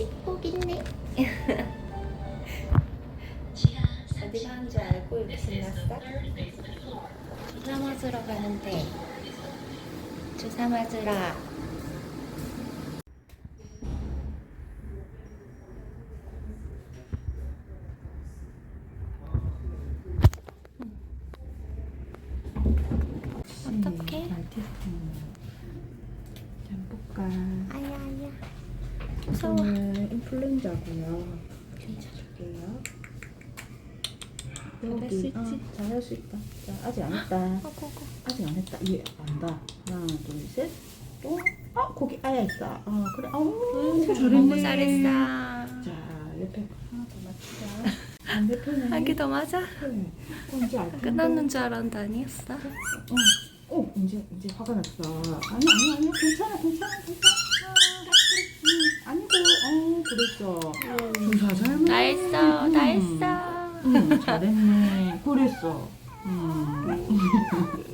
아저씨가 찍고 있네. 어디 가는 줄 알고 이렇게 신났어? 주사 맞으러 가는데. 주사 맞으러. 어떡해? 잘 볼까? 아야 아야. 저는 인플루엔자고요. 괜찮을게요. 있지? 어, 잘할 수 있다. 자, 아직 안 했다. 어고고. 아직 안 했다. 이해 안다. 하나, 둘, 셋. 또, 아, 거기 아야 있다. 아, 그래. 아우, 잘했네. 너무 잘했어. 자, 옆에 하나 더 맞추자. 반대편에. 한 개 더 맞아? 그래. 어, 이제 알 텐데. 끝났는 줄 알았는데 아니었어. 어, 어, 이제 이제 화가 났어. 아니 아니 아니 괜찮아 괜찮아. 음, 아니고 어 그랬어. 주사 잘다 했어, 다 했어. 응 잘했네. 그랬어. 음.